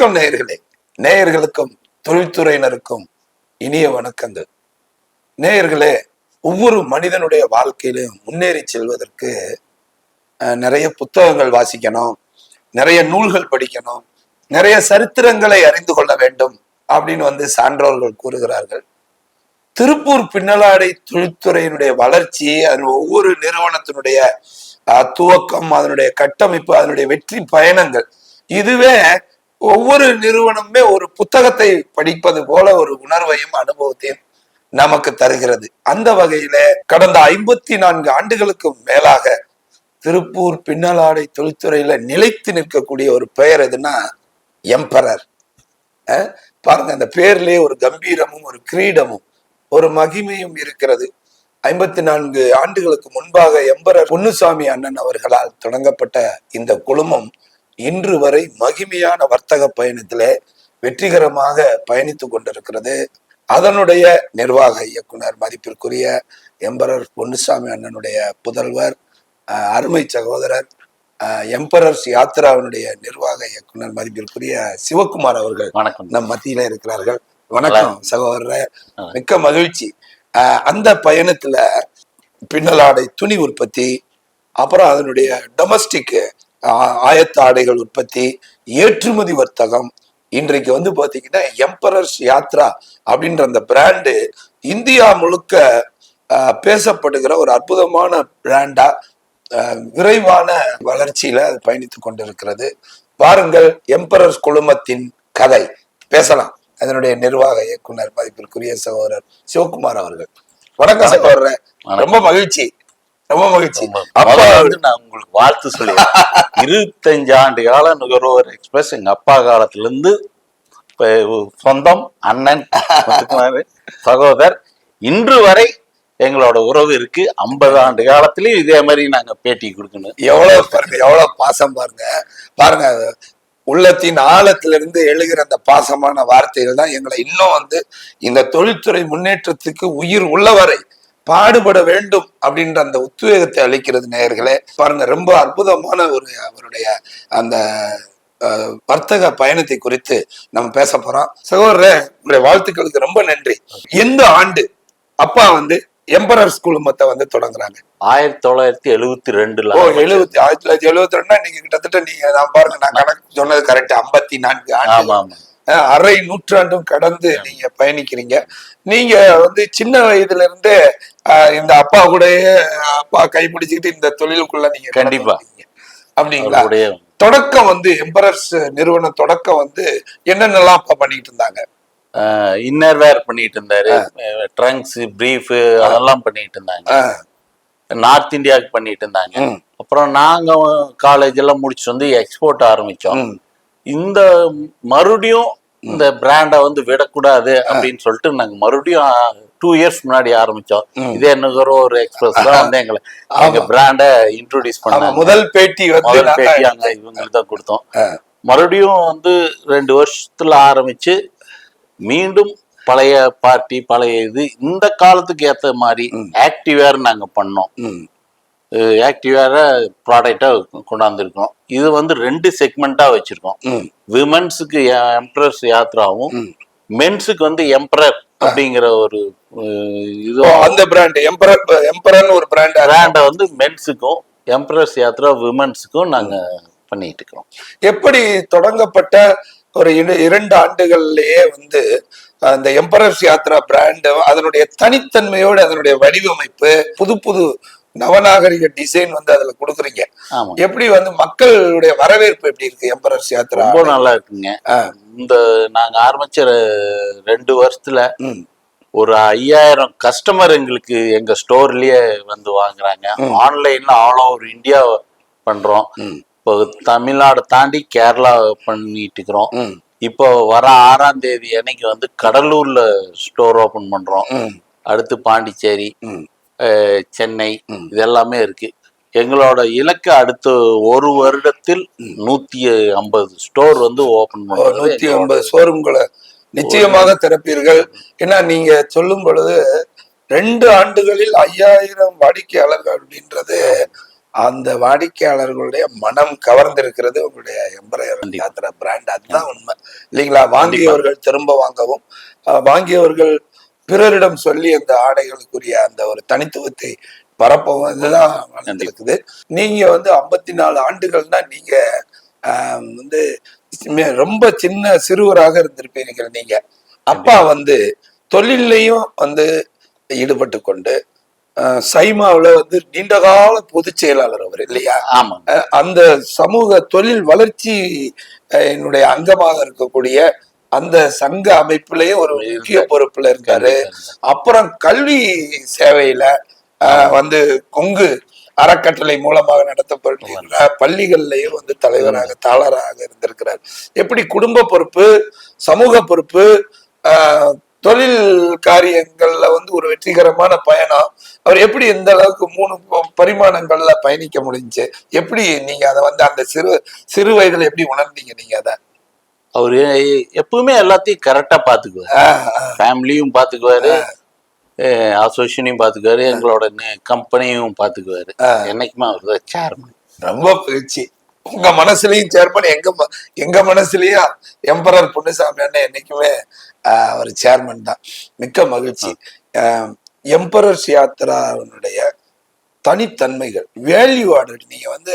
வணக்கம் நேயர்களே. நேயர்களுக்கும் தொழில்துறையினருக்கும் இனிய வணக்கங்கள். நேயர்களே ஒவ்வொரு மனிதனுடைய வாழ்க்கையிலும் முன்னேறி செல்வதற்கு நிறைய புத்தகங்கள் வாசிக்கணும் நிறைய நூல்கள் படிக்கணும் நிறைய சரித்திரங்களை அறிந்து கொள்ள வேண்டும் அப்படின்னு வந்து சான்றோர்கள் கூறுகிறார்கள். திருப்பூர் பின்னலாடை தொழில்துறையினுடைய வளர்ச்சி அதன் ஒவ்வொரு நிறுவனத்தினுடைய துவக்கம் அதனுடைய கட்டமைப்பு அதனுடைய வெற்றி பயணங்கள் இதுவே ஒவ்வொரு நிறுவனமுமே ஒரு புத்தகத்தை படிப்பது போல ஒரு உணர்வையும் அனுபவத்தையும் நமக்கு தருகிறது. அந்த வகையில கடந்த ஐம்பத்தி நான்கு ஆண்டுகளுக்கு மேலாக திருப்பூர் பின்னலாடை தொழில்துறையில நிலைத்து நிற்கக்கூடிய ஒரு பெயர் எதுன்னா எம்பரர். பாருங்க அந்த பேர்லயே ஒரு கம்பீரமும் ஒரு கிரீடமும் ஒரு மகிமையும் இருக்கிறது. ஐம்பத்தி நான்கு ஆண்டுகளுக்கு முன்பாக எம்பரர் பொன்னுசாமி அண்ணன் அவர்களால் தொடங்கப்பட்ட இந்த குழுமம் இன்று வரை மகிமையான வர்த்தக பயணத்திலே வெற்றிகரமாக பயணித்துக் கொண்டிருக்கிறது. அதனுடைய நிர்வாக இயக்குனர் மதிப்பிற்குரிய எம்பரர் பொன்னுசாமி அண்ணனுடைய புதல்வர் அருமை சகோதரர் எம்பரர்ஸ் யாத்ராவினுடைய நிர்வாக இயக்குனர் மதிப்பிற்குரிய சிவகுமார் அவர்கள் வணக்கம். நம் மத்தியில இருக்கிறார்கள். வணக்கம் சகோதரரே. மிக்க மகிழ்ச்சி. அந்த பயணத்துல பின்னலாடை துணி உற்பத்தி அப்புறம் அதனுடைய டொமஸ்டிக் ஆயத்த ஆடைகள் உற்பத்தி ஏற்றுமதி வர்த்தகம். இன்றைக்கு வந்து பாத்தீங்கன்னா எம்பரர்ஸ் யாத்ரா அப்படின்ற அந்த பிராண்டு இந்தியா முழுக்க பேசப்படுகிற ஒரு அற்புதமான பிராண்டா விரைவான வளர்ச்சியில அது பயணித்துக் கொண்டிருக்கிறது. பாருங்கள் எம்பரர்ஸ் குழுமத்தின் கதை. பேசலாம். அதனுடைய நிர்வாக இயக்குனர் மதிப்பிற்குரிய சகோதரர் சிவகுமார் அவர்கள். வணக்கம் சகோதரர். ரொம்ப மகிழ்ச்சி. ரொம்ப மகிழ்ச்சி. அப்ப முதல்ல வந்து நான் உங்களுக்கு வாழ்த்து சொல்லிடுறேன். இருபத்தஞ்சு ஆண்டு கால நுகர்வோர் எக்ஸ்பிரஸ் எங்க அப்பா காலத்துல இருந்து சொந்தம் அண்ணன் சகோதரர். இன்று வரை எங்களோட உறவு இருக்கு. ஐம்பது ஆண்டு காலத்திலயும் இதே மாதிரி நாங்க பேட்டி கொடுக்கணும். எவ்வளவு பாருங்க எவ்வளவு பாசம் பாருங்க. பாருங்க உள்ளத்தின் ஆழத்திலிருந்து எழுகிற அந்த பாசமான வார்த்தைகள் தான் எங்களை இன்னும் வந்து இந்த தொழில்துறை முன்னேற்றத்துக்கு உயிர் உள்ளவரை பாடுபட வேண்டும் அப்படின்ற அந்த உத்வேகத்தை அளிக்கிறது நேயர்களே. பாருங்க ரொம்ப அற்புதமான ஒரு அவருடைய அந்த வர்த்தக பயணத்தை குறித்து நம்ம பேச போறோம். சகோதரரே உங்களுடைய வாழ்த்துக்களுக்கு ரொம்ப நன்றி. எந்த ஆண்டு அப்பா வந்து எம்பரர்ஸ் குழுமத்தை வந்து தொடங்குறாங்க? ஆயிரத்தி தொள்ளாயிரத்தி எழுவத்தி ரெண்டுல ஓ எழுபத்தி ஆயிரத்தி தொள்ளாயிரத்தி எழுபத்தி ரெண்டுனா நீங்க கிட்டத்தட்ட நீங்க நான் பாருங்க நான் கணக்கு சொன்னது கரெக்ட் ஐம்பத்தி நான்கு ஆண்டு. அரை நூற்றாண்டும் கடந்து நீங்க பயணிக்கிறீங்க. நீங்க வந்து சின்ன வயதுல இருந்தே இந்த அப்பா கூடயே அப்பா கைப்பிடிச்சுக்கிட்டு இந்த தொழிலுக்குள்ள நீங்க கண்டிப்பா. அப்படிங்களா? தொடக்கம் வந்து எம்பரர்ஸ் நிறுவன தொடக்கம் வந்து என்னென்னலாம் அப்பா பண்ணிட்டு இருந்தாங்க? இன்னர் வேர் பண்ணிட்டு இருந்தாரு. ட்ரங்க்ஸ் பிரீஃப் அதெல்லாம் பண்ணிட்டு இருந்தாங்க. நார்த் இந்தியாவுக்கு பண்ணிட்டு இருந்தாங்க. அப்புறம் நாங்க காலேஜ் எல்லாம் முடிச்சு வந்து எக்ஸ்போர்ட் ஆரம்பிச்சோம். இந்த மறுபடியும் இந்த பிராண்டை வந்து விடக்கூடாது அப்படின்னு சொல்லிட்டு நாங்க மறுபடியும் டூ இயர்ஸ் முன்னாடி ஆரம்பிச்சோம். இதே நுகர்வோர் எக்ஸ்பிரஸ் தான் வந்து எங்களை எங்க பிராண்டை இன்ட்ரோடியூஸ் பண்ணாங்க. முதல் பேட்டி முதல் பேட்டி அங்க இவங்களுக்கு தான் கொடுத்தோம். மறுபடியும் வந்து ரெண்டு வருஷத்துல ஆரம்பிச்சு மீண்டும் பழைய பார்ட்டி பழைய இது இந்த காலத்துக்கு ஏத்த மாதிரி ஆக்டிவேர் நாங்க பண்ணோம். ம், ஆக்டிவேர ப்ராடக்டா கொண்டாந்துருக்கோம். இது வந்து ரெண்டு செக்மெண்டா வச்சிருக்கோம். விமன்ஸுக்கு எம்ப்ரஸ் யாத்ராவும். மென்ஸுக்கு வந்து எம்ப்ரர் அப்படிங்கிற ஒரு இது அந்த பிராண்ட் எம்பரர் எம்பரர்னு ஒரு பிராண்ட் பிராண்டை வந்து மென்ஸுக்கும் எம்ப்ரஸ் யாத்ரா விமன்ஸுக்கும் நாங்க பண்ணிட்டு இருக்கோம் எப்படி தொடங்கப்பட்ட ஒரு இரு- இரண்டு ஆண்டுகள்லயே வந்து அந்த எம்பரர்ஸ் யாத்ரா பிராண்ட் அதனுடைய தனித்தன்மையோடு அதனுடைய வடிவமைப்பு புது புது நவநாகரிக டிசைன் வந்து அதுல கொடுக்குறீங்க. எப்படி வந்து மக்களுடைய வரவேற்பு எப்படி இருக்கு எம்பரர்ஸ் யாத்ரா ரொம்ப நல்லா இருக்குங்க. இந்த நாங்க ஆரம்பிச்ச ரெண்டு வருஷத்துல ஒரு ஐயாயிரம் கஸ்டமர் எங்களுக்கு எங்க ஸ்டோர்லயே வந்து வாங்குறாங்க. ஆன்லைன்ல ஆல் ஓவர் இந்தியா பண்றோம். இப்போ தமிழ்நாடு தாண்டி கேரளா பண்ணிட்டு இருக்கிறோம். இப்போ வர ஆறாம் தேதி அன்னைக்கு வந்து கடலூர்ல ஸ்டோர் ஓபன் பண்றோம். அடுத்து பாண்டிச்சேரி. சென்னை இது எல்லாமே இருக்கு. எங்களோட இலக்கு அடுத்த ஒரு வருடத்தில் நூத்தி ஐம்பது ஸ்டோர் வந்து ஓபன் ஒரு பண்றது நூத்தி ஐம்பது ஷோரூம்களை நிச்சயமாக திறப்பீர்கள். ஏன்னா நீங்க சொல்லும் பொழுது ரெண்டு ஆண்டுகளில் ஐயாயிரம் வாடிக்கையாளர்கள் அப்படின்றது அந்த வாடிக்கையாளர்களுடைய மனம் கவர்ந்திருக்கிறது. உங்களுடைய எம்பரையர். யாத்திரா பிராண்ட் அதுதான் உண்மை. இல்லைங்களா? வாங்கியவர்கள் திரும்ப வாங்கவும் வாங்கியவர்கள் பிறரிடம் சொல்லி அந்த ஆடைகளுக்குரிய அந்த ஒரு தனித்துவத்தை பரப்பவும் இதுதான் நடந்திருக்குது. நீங்க வந்து ஐம்பத்தி நாலு ஆண்டுகள்னா நீங்க வந்து ரொம்ப சின்ன சிறுவராக இருந்திருப்பீங்க நீங்க. அப்பா வந்து தொழிலையும் வந்து ஈடுபட்டு கொண்டு சைமாவுல வந்து நீண்டகால பொதுச் செயலாளர் அவர் இல்லையா? அந்த சமூக தொழில் வளர்ச்சி என்னுடைய அங்கமாக இருக்கக்கூடிய அந்த சங்க அமைப்பிலேயே ஒரு முக்கிய பொறுப்புல இருக்காரு. அப்புறம் கல்வி சேவையில வந்து கொங்கு அறக்கட்டளை மூலமாக நடத்தப்படுகின்ற பள்ளிகள்லயும் வந்து தலைவராக தாளராக இருந்திருக்கிறார். எப்படி குடும்ப பொறுப்பு சமூக பொறுப்பு தொழில் காரியங்கள்ல வந்து ஒரு வெற்றிகரமான பயணம் அவர் எப்படி இந்த அளவுக்கு மூணு பரிமாணங்கள்ல பயணிக்க முடிஞ்சுச்சு எப்படி நீங்க அதை வந்து அந்த சிறு சிறு வயதுல எப்படி உணர்ந்தீங்க நீங்க அதை? அவரு எப்பவுமே எல்லாத்தையும் கரெக்டா பாத்துக்குவாரு. ஆஹ் ஆஹ் ஃபேமிலியும் பாத்துக்குவாரு. அசோசியேஷனையும் பாத்துக்குவாரு. எங்களோட கம்பெனியும் பாத்துக்குவாரு. ஆஹ். என்னைக்குமே அவர் தான் சேர்மன் ரொம்ப மகிழ்ச்சி உங்க மனசுலயும் சேர்மன் எங்க எங்க மனசுலயும் எம்பரர் பொன்னுசாமி அண்ணன் என்னைக்குமே அவர் சேர்மன் தான். மிக்க மகிழ்ச்சி. எம்பரர்ஸ் யாத்திராவினுடைய தனித்தன்மைகள் வேல்யூ ஆர்டர் நீங்க வந்து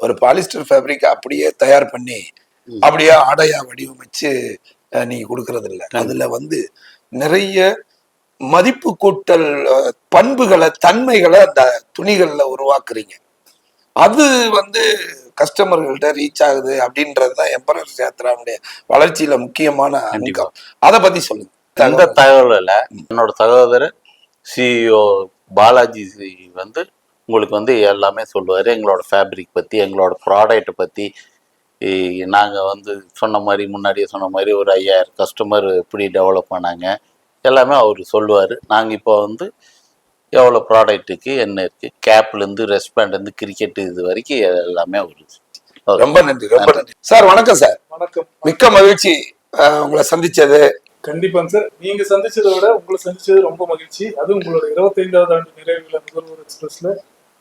ஒரு பாலிஸ்டர் ஃபேப்ரிக் அப்படியே தயார் பண்ணி அப்படியே ஆடையா வடிவமைச்சு நீங்க கொடுக்கறது இல்ல அதுல வந்து நிறைய மதிப்பு கூட்டல் பண்புகளை தன்மைகளை அந்த துணிகள்ல உருவாக்குறீங்க. அது வந்து கஸ்டமர்கள்ட்ட ரீச் ஆகுது அப்படின்றது தான் எம்பரர் யாத்திராவுடைய வளர்ச்சியில முக்கியமான. அங்கம் அதை பத்தி சொல்லுங்க. இந்த தகவலில்? என்னோட சகோதரர் சிஇஓ பாலாஜி வந்து உங்களுக்கு வந்து எல்லாமே சொல்லுவார். எங்களோட ஃபேப்ரிக் பற்றி எங்களோட ப்ராடக்ட் பற்றி நாங்கள் வந்து சொன்ன மாதிரி முன்னாடியே சொன்ன மாதிரி ஒரு ஐயாயிரம் கஸ்டமர் எப்படி டெவலப் பண்ணாங்க எல்லாமே அவர் சொல்லுவார். நாங்கள் இப்போ வந்து எவ்வளோ ப்ராடக்ட்டுக்கு என்ன இருக்குது கேப்லேருந்து ரெஸ்பாண்ட்லேருந்து கிரிக்கெட் இது வரைக்கும் எல்லாமே அவர் ரொம்ப நன்றி ரொம்ப நன்றி. சார் வணக்கம் சார். வணக்கம். மிக்க மகிழ்ச்சி உங்களை சந்திச்சது. கண்டிப்பாங்க சார். நீங்க சந்திச்சதை விட உங்களை சந்திச்சது ரொம்ப மகிழ்ச்சி. அது உங்களோட இருபத்தைந்தாவது ஆண்டு நிறைவு விழா நுகர்வோர் எக்ஸ்பிரஸ்ல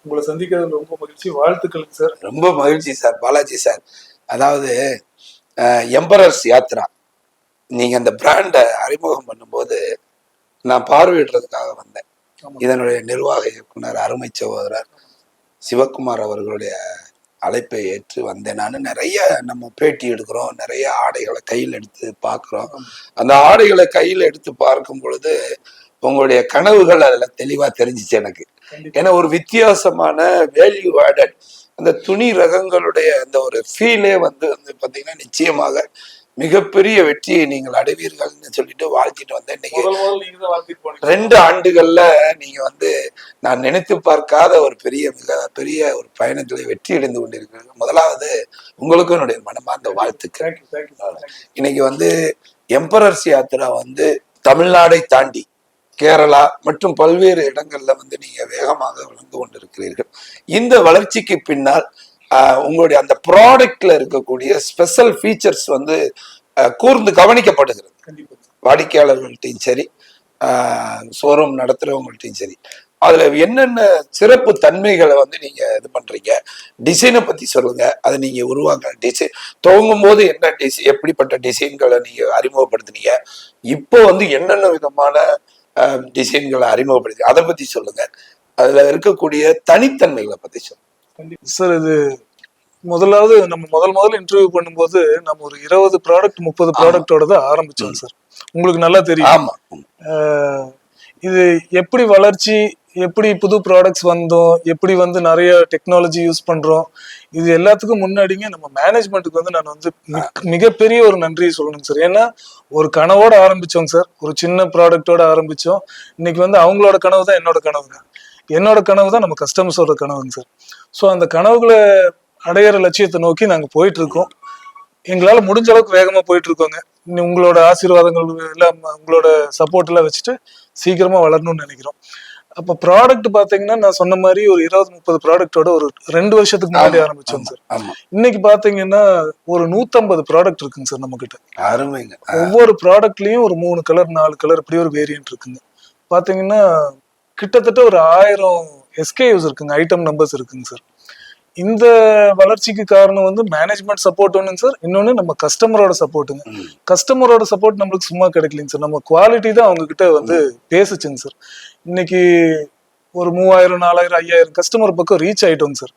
உங்களை சந்திக்கிறது ரொம்ப மகிழ்ச்சி. வாழ்த்துக்களுங்க சார். ரொம்ப மகிழ்ச்சி சார் பாலாஜி சார். அதாவது எம்பரர்ஸ் யாத்ரா. நீங்க அந்த பிராண்டை அறிமுகம் பண்ணும்போது நான் பார்வையிடுறதுக்காக வந்தேன். இதனுடைய நிர்வாக இயக்குனர் அருமை சகோதரர் சிவகுமார் அவர்களுடைய அழைப்பை ஏற்று வந்தேன். நான் நிறைய நம்ம பேட்டி எடுக்கிறோம் நிறைய ஆடைகளை கையில் எடுத்து பார்க்குறோம். அந்த ஆடைகளை கையில் எடுத்து பார்க்கும் பொழுது உங்களுடைய கனவுகள் அதுல தெளிவா தெரிஞ்சிச்சு எனக்கு. ஏன்னா ஒரு வித்தியாசமான வேல்யூ ஆடட் அந்த துணி ரகங்களுடைய அந்த ஒரு ஃபீலே வந்து வந்து பாத்தீங்கன்னா நிச்சயமாக மிகப்பெரிய வெற்றியை நீங்கள் அடைவீர்கள்னு சொல்லிட்டு வாழ்த்திட்டு வந்தேன். இன்னைக்கு ரெண்டு ஆண்டுகள்ல நீங்க வந்து நான் நினைத்து பார்க்காத ஒரு பெரிய மிக பெரிய ஒரு பயணத்துல வெற்றி அடைந்து கொண்டிருக்கிறீர்கள். முதலாவது உங்களுக்கும் என்னுடைய மனமார்ந்த வாழ்த்துக்கள். இன்னைக்கு வந்து எம்பரர்ஸ் யாத்திரா வந்து தமிழ்நாடை தாண்டி கேரளா மற்றும் பல்வேறு இடங்கள்ல வந்து நீங்க வேகமாக வளர்ந்து கொண்டிருக்கிறீர்கள். இந்த வளர்ச்சிக்கு பின்னால் ஆஹ், உங்களுடைய அந்த ப்ராடக்ட்ல இருக்கக்கூடிய ஸ்பெஷல் ஃபீச்சர்ஸ் வந்து கூர்ந்து கவனிக்கப்படுகிறது. வாடிக்கையாளர்கள்ட்டையும் சரி ஷோரூம் நடத்துறவங்கள்ட்டையும் சரி. அதுல என்னென்ன சிறப்பு தன்மைகளை வந்து நீங்க இது பண்றீங்க? டிசைனை பத்தி சொல்லுங்க. அதை நீங்க உருவாங்க டிசைன் துவங்கும் போது என்ன டிசை எப்படிப்பட்ட டிசைன்களை நீங்க அறிமுகப்படுத்துனீங்க? இப்போ வந்து என்னென்ன விதமான டிசைன்களை அறிமுகப்படுத்தி அதை பத்தி சொல்லுங்க. அதுல இருக்கக்கூடிய தனித்தன்மைகளை பத்தி சொல்லுங்க. கண்டிப்பா. சார் இது முதலாவது நம்ம முதல் முதல்ல இன்டர்வியூ பண்ணும்போது நம்ம ஒரு இருபது ப்ராடக்ட் முப்பது ப்ராடக்டோட தான் ஆரம்பிச்சோம் சார். உங்களுக்கு நல்லா தெரியும். ஆமா. இது எப்படி வளர்ச்சி எப்படி புது ப்ராடக்ட்ஸ் வந்தோம் எப்படி வந்து நிறைய டெக்னாலஜி யூஸ் பண்றோம் இது எல்லாத்துக்கும் முன்னாடிங்க நம்ம மேனேஜ்மெண்ட்டுக்கு வந்து நான் வந்து மிகப்பெரிய ஒரு நன்றி சொல்லணும் சார் ஏன்னா ஒரு கனவோட ஆரம்பிச்சோங்க சார் ஒரு சின்ன ப்ராடக்டோட ஆரம்பிச்சோம். இன்னைக்கு வந்து அவங்களோட கனவு தான் என்னோட கனவுங்க. என்னோட கனவு தான் நம்ம கஸ்டமர்ஸோட கனவுங்க சார் ஸோ அந்த கனவுகளை அடையிற லட்சியத்தை நோக்கி நாங்கள் போயிட்டு இருக்கோம் எங்களால் முடிஞ்ச அளவுக்கு வேகமாக போயிட்டு இருக்கோங்க இன்னும் உங்களோட ஆசீர்வாதங்கள் எல்லாம் உங்களோட சப்போர்ட் எல்லாம் வச்சுட்டு சீக்கிரமா வளரணும்னு நினைக்கிறோம். அப்ப ப்ராடக்ட் பாத்தீங்கன்னா நான் சொன்ன மாதிரி ஒரு இருபது முப்பது ப்ராடக்டோட ஒரு ரெண்டு வருஷத்துக்கு முன்னாடி ஆரம்பிச்சோம் சார். இன்னைக்கு பாத்தீங்கன்னா ஒரு நூத்தம்பது ப்ராடக்ட் இருக்குங்க சார் நம்ம கிட்ட அருமைங்க ஒவ்வொரு ப்ராடக்ட்லயும் ஒரு மூணு கலர் நாலு கலர் இப்படி ஒரு வேரியன்ட் இருக்குங்க. பாத்தீங்கன்னா கிட்டத்தட்ட ஒரு ஆயிரம் எஸ்கேயூஸ் இருக்குங்க ஐட்டம் நம்பர்ஸ் இருக்குங்க சார். இந்த வளர்ச்சிக்கு காரணம் வந்து மேனேஜ்மெண்ட் சப்போர்ட் ஒண்ணுங்க சார். இன்னொன்னு நம்ம கஸ்டமரோட சப்போர்ட்டுங்க. கஸ்டமரோட சப்போர்ட் நம்மளுக்கு சும்மா கிடைக்கலைங்க சார். நம்ம குவாலிட்டி தான் அவங்க கிட்ட வந்து பேசுச்சுங்க சார். இன்னைக்கு ஒரு மூவாயிரம் நாலாயிரம் ஐயாயிரம் கஸ்டமர் பக்கம் ரீச் ஆயிட்டோங்க சார்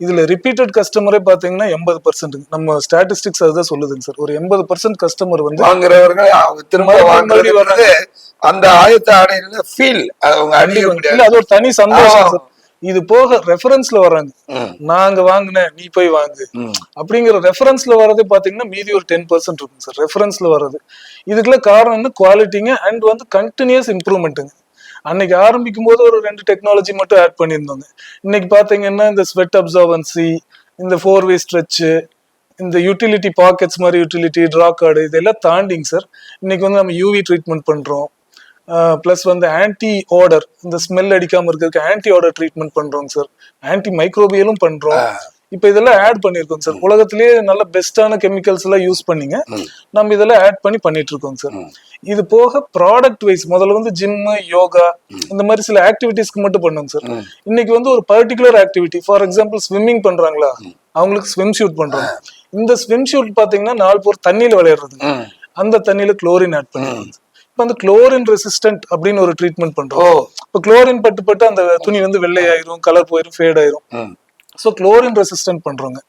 இதுல ரிப்பீட்டட் கஸ்டமரே பாத்தீங்கன்னா எண்பது பர்சன்ட் நம்ம ஸ்டாட்டிஸ்டிக்ஸ் அதுதான் சொல்லுதுங்க சார் ஒரு எண்பது பர்சன்ட் கஸ்டமர் வந்து வாங்குறவர்கள் திரும்ப வாங்குறது வந்து அந்த ஆயத்த ஆடையில ஃபீல் அவங்க அது ஒரு தனி சந்தோஷம். சார் இது போக ரெஃபரன்ஸ்ல வர்றாங்க. நாங்க வாங்கினேன் நீ போய் வாங்கு. அப்படிங்கிற ரெஃபரன்ஸ்ல வர்றதே பாத்தீங்கன்னா மீதி ஒரு டென் பர்சன்ட் இருக்கும் சார் ரெஃபரன்ஸ்ல வர்றது. இதுக்குள்ள காரணம் என்ன? குவாலிட்டிங்க அண்ட் வந்து கண்டினியூஸ் இம்ப்ரூவ்மெண்ட்டுங்க அன்னைக்கு ஆரம்பிக்கும் போது ஒரு ரெண்டு டெக்னாலஜி மட்டும் ஆட் பண்ணியிருந்தோங்க. இன்னைக்கு பாத்தீங்கன்னா இந்த ஸ்வெட் அப்சர்வன்சி இந்த ஃபோர் வே ஸ்ட்ரெச்சு இந்த யூட்டிலிட்டி பாக்கெட்ஸ் மாதிரி யூட்டிலிட்டி ட்ரா கார்டு இதெல்லாம் தாண்டிங்க சார். இன்னைக்கு வந்து நம்ம யூவி ட்ரீட்மெண்ட் பண்றோம். ப்ளஸ் வந்து ஆன்டி ஆர்டர் இந்த ஸ்மெல் அடிக்காம இருக்கிறதுக்கு ஆன்டி ஆர்டர் ட்ரீட்மெண்ட் பண்றோம் சார். ஆன்டி மைக்ரோபியலும் பண்றோம். இப்போ இதெல்லாம் ஆட் பண்ணியிருக்கோம் சார் உலகத்திலேயே நல்ல பெஸ்டான கெமிக்கல்ஸ் எல்லாம் யூஸ் பண்ணீங்க. நம்ம இதெல்லாம் ஆட் பண்ணி பண்ணிட்டு இருக்கோம் சார் இது போக ப்ராடக்ட் வைஸ் முதல்ல வந்து ஜிம் யோகா இந்த மாதிரி சில ஆக்டிவிட்டிஸ்க்கு மட்டும் பண்ணுவோம் சார் இன்னைக்கு வந்து ஒரு particular activity for example swimming பண்றாங்களா? அவங்களுக்கு ஸ்விம் ஷூட் பண்றாங்க. இந்த ஸ்விம் ஷூட் பாத்தீங்கன்னா நாலு பேர் தண்ணியில விளையாடுறது. அந்த தண்ணியில குளோரின் ஆட் பண்ணிருக்காங்க இப்போ வந்து குளோரின் ரெசிஸ்டன்ட் அப்படின்னு ஒரு ட்ரீட்மெண்ட் பண்றோம். இப்போ குளோரின் பட்டு பட்டு அந்த துணி வந்து வெள்ளை ஆயிரும் கலர் போயிரும் ஃபேட் ஆயிரும். ஸோ குளோரின் ரெசிஸ்டன்ட் பண்றோங்க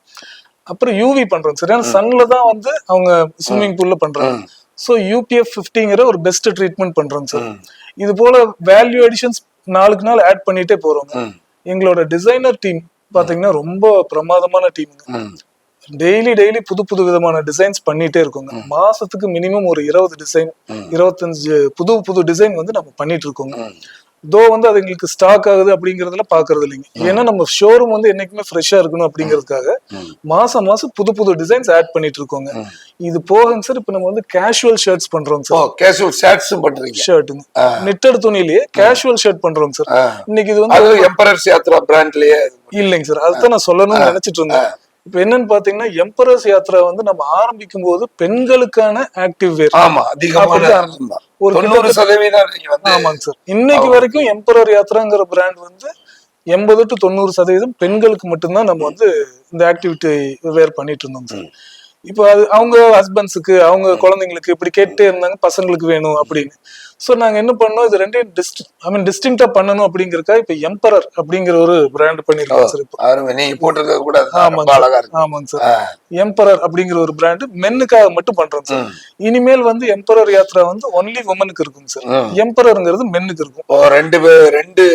அப்புறம் யூவி பண்றோம் சரியான சன்ல தான் வந்து அவங்க ஸ்விம்மிங் பூல்ல பண்றாங்க. ஸோ யூபிஎஃப் ஃபிஃப்டிங்கிற ஒரு பெஸ்ட் ட்ரீட்மெண்ட் பண்றோம் சார் இது போல வேல்யூ அடிஷன்ஸ் நாளுக்கு நாள் ஆட் பண்ணிட்டே போறோங்க. ம். எங்களோட டிசைனர் டீம் பாத்தீங்கன்னா ரொம்ப பிரமாதமான டீமுங்க ம். டெய்லி டெய்லி புது புது விதமான டிசைன்ஸ் பண்ணிட்டே இருக்கோங்க. மாசத்துக்கு மினிமம் ஒரு இருபது டிசைன் இருபத்தஞ்சு புது புது டிசைன் வந்து நம்ம பண்ணிட்டு இருக்கோங்க. தோ வந்து அது எங்களுக்கு ஸ்டாக் ஆகுது அப்படிங்கறதுல பாக்குறது இல்லைங்க. ஏன்னா நம்ம ஷோரூம் வந்து என்னைக்குமே ஃப்ரெஷ்ஷா இருக்கணும் அப்படிங்கிறதுக்காக மாசம் மாசம் புது புது டிசைன்ஸ் ஆட் பண்ணிட்டு இருக்கோங்க. இது போகுங்க சார் இப்போ நம்ம வந்து கேஷுவல் ஷர்ட்ஸ் பண்றோம் சார் கேஷுவல் ஷர்ட்ஸும் பண்றீங்க. ஷர்ட்டுங்க நிட்டட் துணியிலேயே கேஷுவல் ஷர்ட் பண்றோம் சார். இன்னைக்கு இது வந்து எம்பரர்ஸ் யாத்ரா பிராண்ட்லயே இல்லைங்க சார் அதுதான் நான் சொல்லணும்னு நினைச்சிட்டு இருந்தேன். இப்போ என்னன்னு பாத்தீங்கன்னா எம்பரர்ஸ் யாத்ரா வந்து நம்ம ஆரம்பிக்கும் போது பெண்களுக்கான ஆக்டிவ் வேர் ஆமா அதிகமான. ஒரு தொண்ணூறு சதவீதம் ஆமாங்க சார் இன்னைக்கு வரைக்கும் எம்பரர் யாத்ராங்கிற பிராண்ட் வந்து எண்பது டு தொண்ணூறு சதவீதம் பெண்களுக்கு மட்டும்தான் நம்ம வந்து இந்த ஆக்டிவிட்டி வேர் பண்ணிட்டு இருந்தோம் சார் இப்போ அது அவங்க ஹஸ்பண்ட்ஸுக்கு அவங்க குழந்தைங்களுக்கு இப்படி கேட்டே இருந்தாங்க பசங்களுக்கு வேணும் அப்படின்னு. ஸோ நாங்க என்ன பண்ணோம்? இது ரெண்டையும் டிஸ்ட் ஐ மீன் டிஸ்டிங்டா பண்ணணும் அப்படிங்கறக்கா இப்போ எம்பரர் அப்படிங்கிற ஒரு பிராண்ட் பண்ணிருக்கோம் சார் இப்போ. அருமை நீங்க போட்டிருக்கிறது கூட ஆமாங்க ஆமாங்க சார் எம்பரர் அப்படிங்கிற ஒரு பிராண்ட் மென்னுக்காக மட்டும் பண்றோம் சார் இனிமேல் வந்து எம்பரர் யாத்ரா வந்து ஒன்லி உமனுக்கு இருக்குங்க சார் எம்பரர்ங்கிறது மென்னுக்கு இருக்கும். ரெண்டு ரெண்டு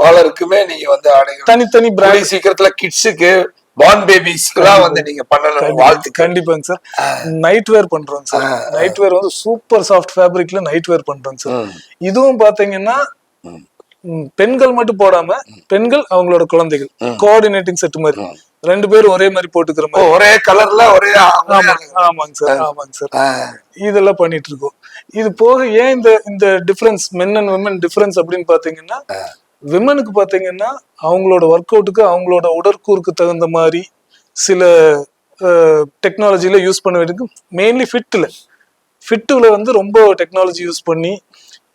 பாலருக்குமே நீங்க வந்து தனித்தனி பிராண்ட் சீக்கிரத்துல கிட்ஸுக்கு பார்ன் பேபிஸ்க்கு தான் வந்து நீங்க பண்ணணும். வாழ்த்துக்கள். கண்டிப்பாங்க சார். நைட் வேர் பண்றோம் சார். நைட் வேர் வந்து சூப்பர் சாஃப்ட் ஃபேப்ரிக்ல நைட் வேர் பண்றோம் சார் இதுவும் பாத்தீங்கன்னா பெண்கள் மட்டும் போடாம பெண்கள் அவங்களோட குழந்தைகள். கோஆர்டினேட்டிங் செட் மாதிரி. ரெண்டு பேரும் ஒரே மாதிரி போட்டுக்கிற மாதிரி. ஒரே கலர்ல ஒரே ஆமாங்க சார் ஆமாங்க சார். இதெல்லாம் பண்ணிட்டு இருக்கோம். இது போக ஏன் இந்த இந்த difference men and women difference அப்படின்னு பாத்தீங்கன்னா விமனுக்கு பாத்தீங்கன்னா அவங்களோட ஒர்க் அவுட்டுக்கு அவங்களோட உடற்கூறுக்கு தகுந்த மாதிரி சில டெக்னாலஜில யூஸ் பண்ண வேண்டியது. மெயின்லி ஃபிட்டில் ஃபிட்டில் வந்து ரொம்ப டெக்னாலஜி யூஸ் பண்ணி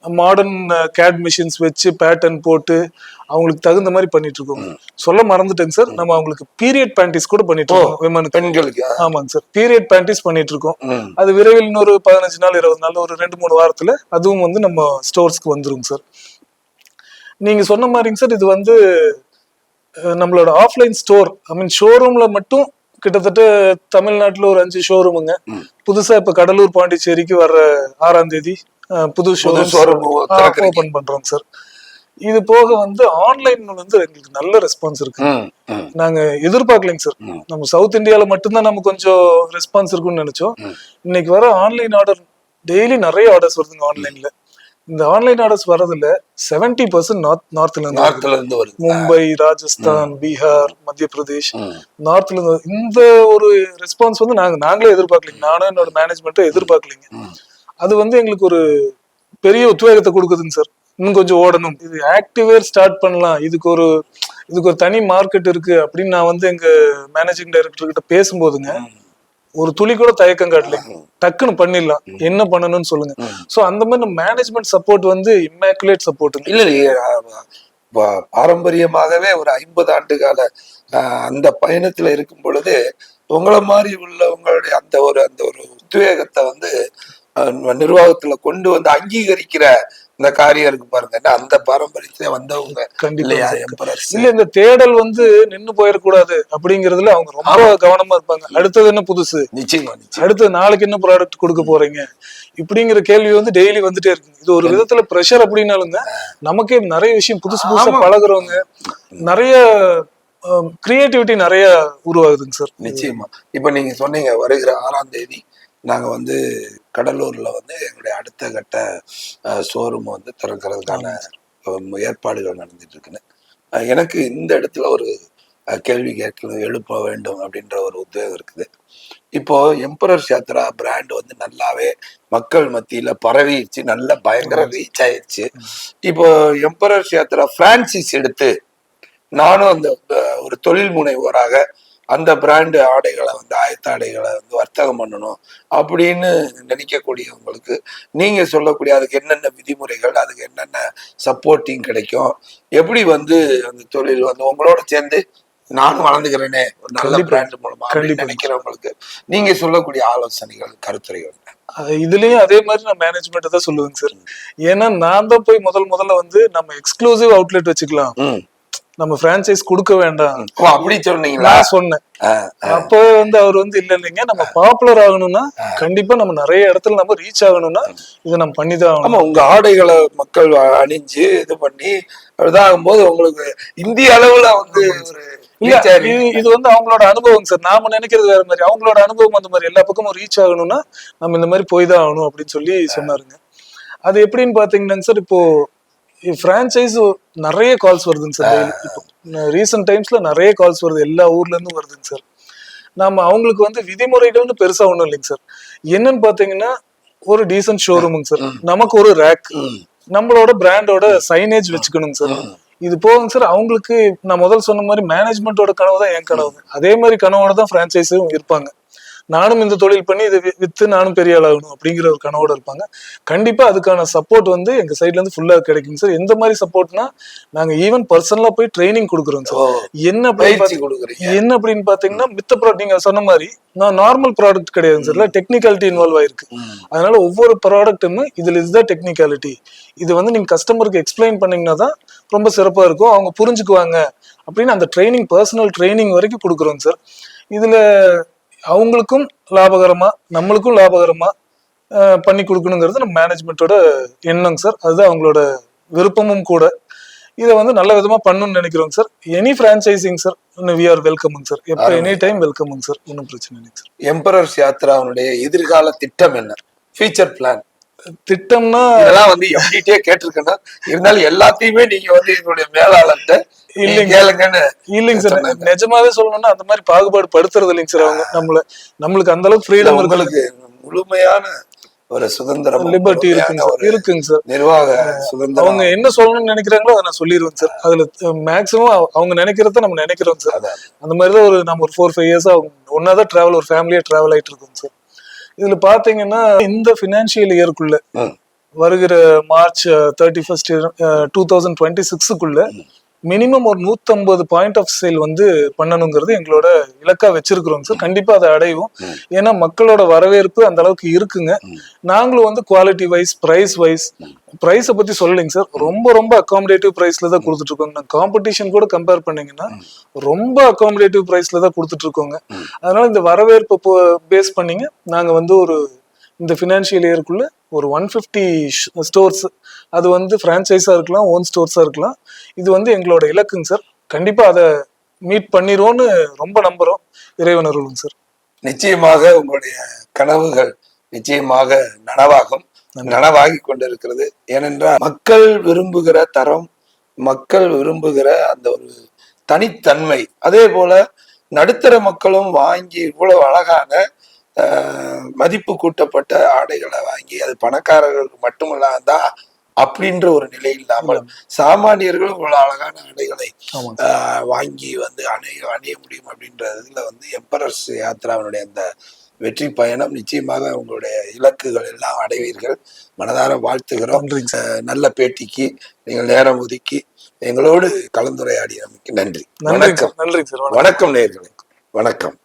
மாடர்ன் கேட் மிஷின்ஸ் வச்சு பேட்டர்ன் போட்டு அவங்களுக்கு தகுந்த மாதிரி பண்ணிட்டு இருக்கோம். சொல்ல மறந்துட்டேங்க சார். நம்ம அவங்களுக்கு பீரியட் பேண்டிஸ் கூட பண்ணிட்டு இருக்கோம் விமனுக்கு. பெண்களுக்கு. ஆமாங்க சார். பீரியட் பேண்டிஸ் பண்ணிட்டு இருக்கோம். அது விரைவில் இன்னொரு பதினஞ்சு நாள் இருபது நாள் ஒரு ரெண்டு மூணு வாரத்துல அதுவும் வந்து நம்ம ஸ்டோர்ஸ்க்கு வந்துரும் சார். நீங்க சொன்ன மாதிரிங்க சார் இது வந்து நம்மளோட ஆஃப்லைன் ஸ்டோர் ஐ மீன் ஷோரூம்ல மட்டும் கிட்டத்தட்ட தமிழ்நாட்டுல ஒரு அஞ்சு ஷோரூமுங்க புதுசா இப்ப கடலூர் பாண்டிச்சேரிக்கு வர்ற ஆறாம் தேதி புது ஷோரூம். ஓபன் பண்றோம் சார். இது போக வந்து ஆன்லைன் வந்து எங்களுக்கு நல்ல ரெஸ்பான்ஸ் இருக்கு. நாங்க எதிர்பார்க்கலைங்க சார். நம்ம சவுத் இந்தியால மட்டும்தான் நம்ம கொஞ்சம் ரெஸ்பான்ஸ் இருக்கும்னு நினைச்சோம். இன்னைக்கு வர ஆன்லைன் ஆர்டர் டெய்லி நிறைய ஆர்டர்ஸ் வருதுங்க ஆன்லைன்ல இந்த ஆன்லைன் ஆர்டர்ஸ் வரதுல செவன்டி பர்சன்ட் நார்த் நார்த்ல இருந்து. நார்த்ல இருந்து வருது. மும்பை ராஜஸ்தான் பீகார் மத்திய பிரதேஷ் நார்த்ல இருந்து. இந்த ஒரு ரெஸ்பான்ஸ் வந்து நாங்க நாங்களே எதிர்பார்க்கலைங்க. நானும் என்னோட மேனேஜ்மெண்ட்டும் எதிர்பார்க்கலைங்க. அது வந்து எங்களுக்கு ஒரு பெரிய உத்வேகத்தை கொடுக்குதுங்க சார் இன்னும் கொஞ்சம் ஓடணும். இது ஆக்டிவேர் ஸ்டார்ட் பண்ணலாம். இதுக்கு ஒரு இதுக்கு ஒரு தனி மார்க்கெட் இருக்கு அப்படின்னு நான் வந்து எங்க மேனேஜிங் டைரக்டர் கிட்ட பேசும்போதுங்க ஒரு துளி கூட தயக்கம் காட்டலைங்க டக்குன்னு பண்ணிடலாம். என்ன பண்ணணும்னு சொல்லுங்க. சோ அந்த மாதிரி மேனேஜ்மெண்ட் சப்போர்ட் வந்து இம்மாக்குலேட் சப்போர்ட்டுங்க இல்ல பாரம்பரியமாகவே ஒரு ஐம்பது ஆண்டு கால ஆஹ் அந்த பயணத்துல இருக்கும் பொழுது உங்களை மாதிரி உள்ளவங்களுடைய அந்த ஒரு அந்த ஒரு உத்வேகத்தை வந்து நிர்வாகத்துல கொண்டு வந்து அங்கீகரிக்கிற இந்த காரியம் இருக்கு பாருங்க அந்த பாரம்பரியத்துல வந்தவங்க கண்டிப்பா இல்லையா sir. எம்பரர்ஸ் இல்ல இந்த தேடல் வந்து நின்னு போயிடக்கூடாது அப்படிங்கறதுல அவங்க ரொம்ப கவனமா இருப்பாங்க. அடுத்தது என்ன புதுசு? நிச்சயமா நிச்சயம். அடுத்து நாளைக்கு என்ன ப்ராடக்ட் கொடுக்க போறீங்க? இப்படிங்கிற கேள்வி வந்து டெய்லி வந்துட்டே இருக்கு. இது ஒரு விதத்துல ப்ரெஷர் அப்படின்னாலுங்க நமக்கே நிறைய விஷயம் புதுசு புதுசா. பழகுறவங்க நிறைய கிரியேட்டிவிட்டி நிறைய உருவாகுதுங்க சார். நிச்சயமா. இப்ப நீங்க சொன்னீங்க வருகிற ஆறாம் தேதி நாங்க வந்து கடலூர்ல வந்து எங்களுடைய அடுத்த கட்ட ஷோரூம் வந்து திறக்கிறதுக்கான ஏற்பாடுகள் நடந்துட்டு இருக்குன்னு. எனக்கு இந்த இடத்துல ஒரு கேள்வி கேட்கணும் எழுப்ப வேண்டும் அப்படின்ற ஒரு உத்வேகம் இருக்குது. இப்போ எம்பரர் யாத்ரா பிராண்ட் வந்து நல்லாவே மக்கள் மத்தியில பரவிடுச்சு நல்ல பயங்கர ரீச் ஆயிடுச்சு இப்போ எம்பரர் யாத்ரா பிரான்சிஸ் எடுத்து நானும் அந்த ஒரு தொழில் முனைவோராக அந்த பிராண்டு ஆடைகளை வந்து ஆயத்த ஆடைகளை வந்து வர்த்தகம் பண்ணணும் அப்படின்னு நினைக்கக்கூடியவங்களுக்கு நீங்க சொல்லக்கூடிய அதுக்கு என்னென்ன விதிமுறைகள் அதுக்கு என்னென்ன சப்போர்ட்டிங் கிடைக்கும் எப்படி வந்து அந்த தொழில் வந்து உங்களோட சேர்ந்து நானும் வளர்ந்துக்கிறேனே ஒரு நல்ல. பிராண்ட் மூலமா. நினைக்கிறவங்களுக்கு நீங்க சொல்லக்கூடிய ஆலோசனைகள் கருத்துரைகள் இதுலயும் அதே மாதிரி நான் மேனேஜ்மெண்ட் தான் சொல்லுவேங்க சார் ஏன்னா நான் தான் போய் முதல் முதல்ல வந்து நம்ம எக்ஸ்க்ளூசிவ் அவுட்லெட் வச்சுக்கலாம். நம்ம பிரான்ச்சைஸ் கொடுக்க வேண்டாம். அப்படி சொன்னீங்களா? சொன்னேன். அஹ், அப்பவே வந்து அவர் வந்து இல்ல இல்லைங்க நம்ம பாப்புலர் ஆகணும்னா கண்டிப்பா நம்ம நிறைய இடத்துல நம்ம ரீச் ஆகணும்னா இதை நம்ம பண்ணிதான் ஆகணும். உங்க ஆடைகளை மக்கள் அணிஞ்சு இது பண்ணி இதாகும் போது உங்களுக்கு இந்திய அளவுல வந்து ஒரு இல்ல இது வந்து அவங்களோட அனுபவம் சார். நாம நினைக்கிறது வேற மாதிரி. அவங்களோட அனுபவம் அந்த மாதிரி. எல்லா பக்கமும் ரீச் ஆகணும்னா நம்ம இந்த மாதிரி போய் தான் ஆகணும் அப்படின்னு சொல்லி சொன்னாருங்க. அது எப்படின்னு பாத்தீங்கன்னா சார் இப்போ பிரான்ச்சைஸ் நிறைய கால்ஸ் வருதுங்க சார் ரீசெண்ட் டைம்ஸ்ல நிறைய கால்ஸ் வருது. எல்லா ஊர்ல இருந்தும் வருதுங்க சார் நாம அவங்களுக்கு வந்து விதிமுறைகள்னு பெருசா ஒண்ணும் இல்லைங்க சார் என்னன்னு பாத்தீங்கன்னா ஒரு டீசன்ட் ஷோரூமுங்க சார் நமக்கு ஒரு ரேக். நம்மளோட பிராண்டோட சைனேஜ் வச்சுக்கணுங்க சார் இது போகுங்க சார் அவங்களுக்கு நான் முதல் சொன்ன மாதிரி மேனேஜ்மெண்ட்டோட கனவு தான் என் கனவு. அதே மாதிரி கனவோட தான் பிரான்ச்சைஸும் இருப்பாங்க. நானும் இந்த தொழில் பண்ணி இதை வித்து நானும் பெரிய ஆள் ஆகணும் அப்படிங்கிற ஒரு கனவோட இருப்பாங்க. கண்டிப்பா அதுக்கான சப்போர்ட் வந்து எங்க சைட்ல இருந்து ஃபுல்லா கிடைக்குங்க சார் எந்த மாதிரி சப்போர்ட்னா நாங்க ஈவன் பர்சனலா போய் ட்ரைனிங் கொடுக்குறோம் சார் என்ன என்ன அப்படின்னு பாத்தீங்கன்னா மித்த ப்ராடக்ட் நீங்க சொன்ன மாதிரி நான் நார்மல் ப்ராடக்ட் கிடையாதுங்க சார் டெக்னிக்காலிட்டி இன்வால்வ் ஆயிருக்கு. அதனால ஒவ்வொரு ப்ராடக்ட்டுமே இதுல இதுதான் டெக்னிக்காலிட்டி இது வந்து நீங்க கஸ்டமருக்கு எக்ஸ்பிளைன் பண்ணீங்கன்னா தான் ரொம்ப சிறப்பா இருக்கும். அவங்க புரிஞ்சுக்குவாங்க. அப்படின்னு அந்த ட்ரைனிங் பர்சனல் ட்ரைனிங் வரைக்கும் கொடுக்குறோங்க சார் இதுல அவங்களுக்கும் லாபகரமா நம்மளுக்கும் லாபகரமா அஹ், பண்ணி கொடுக்கணுங்கிறது நம்ம மேனேஜ்மெண்ட்டோட எண்ணம் சார் அதுதான் அவங்களோட விருப்பமும் கூட. இதை வந்து நல்ல விதமா பண்ணணும்னு நினைக்கிறோங்க sir any franchising sir we are வெல்கமுங்க sir எப்போ எனி டைம் வெல்கமுங்க சார் ஒன்றும் பிரச்சனை இல்லைங்க சார் எம்பரர்ஸ் யாத்ராவுடைய எதிர்கால திட்டம் என்ன? ஃபியூச்சர் பிளான் திட்டம்னா இதெல்லாம் வந்து எம்டிட்டே கேட்டிருக்கேன்னா இருந்தாலும் எல்லாத்தையுமே நீங்க வந்து எங்களுடைய மேலாளர்கிட்ட இல்லைங்க. கேளுங்கன்னு இல்லைங்க சார். நிஜமாவே சொல்லணும்னா அந்த மாதிரி பாகுபாடு படுத்துறது இல்லைங்க சார் அவங்க. நம்மள நம்மளுக்கு அந்த அளவுக்கு ஃப்ரீடம் இருக்கு உங்களுக்கு முழுமையான ஒரு சுதந்திரம் லிபர்ட்டி இருக்குங்க இருக்குங்க சார். நிர்வாக சுதந்திரம். அவங்க என்ன சொல்லணும்னு நினைக்கிறாங்களோ அதை நான் சொல்லிடுவேன் சார். அதுல மேக்ஸிமம் அவங்க நினைக்கிறத நம்ம நினைக்கிறோம் சார். அந்த மாதிரி தான் ஒரு நம்ம ஒரு ஃபோர் ஃபைவ் இயர்ஸா ஒன்னா தான் டிராவல் ஒரு ஃபேமிலியா டிராவல் ஆயிட்டு இருக்கோம் சார். இதுல பாத்தீங்கன்னா இந்த பினான்சியல் இயருக்குள்ள. வருகிற March thirty first two thousand twenty சிக்ஸுக்குள்ள minimum ஒரு நூத்தம்பது பாயிண்ட் ஆஃப் சேல் வந்து பண்ணணுங்கிறது எங்களோட இலக்கா வச்சிருக்கிறோம் சார் கண்டிப்பா அதை அடையும் ஏன்னா மக்களோட வரவேற்பு அந்த அளவுக்கு இருக்குங்க. நாங்களும் வந்து குவாலிட்டி வைஸ் பிரைஸ் வைஸ் பிரைஸை பத்தி சொல்லலைங்க சார் ரொம்ப ரொம்ப அகாமடேட்டிவ் பிரைஸ்ல தான் கொடுத்துட்டு இருக்கோங்க காம்படிஷன் கூட கம்பேர் பண்ணீங்கன்னா ரொம்ப அகாமடேட்டிவ் பிரைஸ்ல தான் கொடுத்துட்டு இருக்கோங்க அதனால இந்த வரவேற்பை பேஸ் பண்ணீங்க. நாங்க வந்து ஒரு இந்த ஃபினான்ஷியல் இயருக்குள்ள ஒரு ஒன் ஃபிஃப்டி ஸ்டோர்ஸ் அது வந்து ஃப்ரான்ச்சைஸாக இருக்கலாம் ஓன் ஸ்டோர்ஸாக இருக்கலாம். இது வந்து எங்களோட இலக்குங்க சார். கண்டிப்பாக அதை மீட் பண்ணிடுவோன்னு ரொம்ப நம்புகிறோம் இறைவன் அருளுங்க சார். நிச்சயமாக உங்களுடைய கனவுகள் நிச்சயமாக நனவாகும். நனவாகி கொண்டிருக்கிறது. ஏனென்றால் மக்கள் விரும்புகிற தரம் மக்கள் விரும்புகிற அந்த ஒரு தனித்தன்மை அதே போல நடுத்தர மக்களும் வாங்கி இவ்வளவு அழகான மதிப்பு கூட்டப்பட்ட ஆடைகளை வாங்கி அது பணக்காரர்களுக்கு மட்டுமல்லாதா அப்படின்ற ஒரு நிலை இல்லாமல் சாமானியர்களும் இவ்வளவு அழகான ஆடைகளை வாங்கி வந்து அணிய அணிய முடியும் அப்படின்ற இதுல வந்து எம்பரர்ஸ் யாத்ராவினுடைய அந்த வெற்றி பயணம் நிச்சயமாக உங்களுடைய இலக்குகள் எல்லாம் அடைவீர்கள். மனதார வாழ்த்துகிறோம். நல்ல பேட்டிக்கு நீங்கள் நேரம் ஒதுக்கி எங்களோடு கலந்துரையாடியமைக்கு நன்றி. நன்றி வணக்கம். நன்றி சார். வணக்கம். வணக்கம் நேயர்களே. வணக்கம்.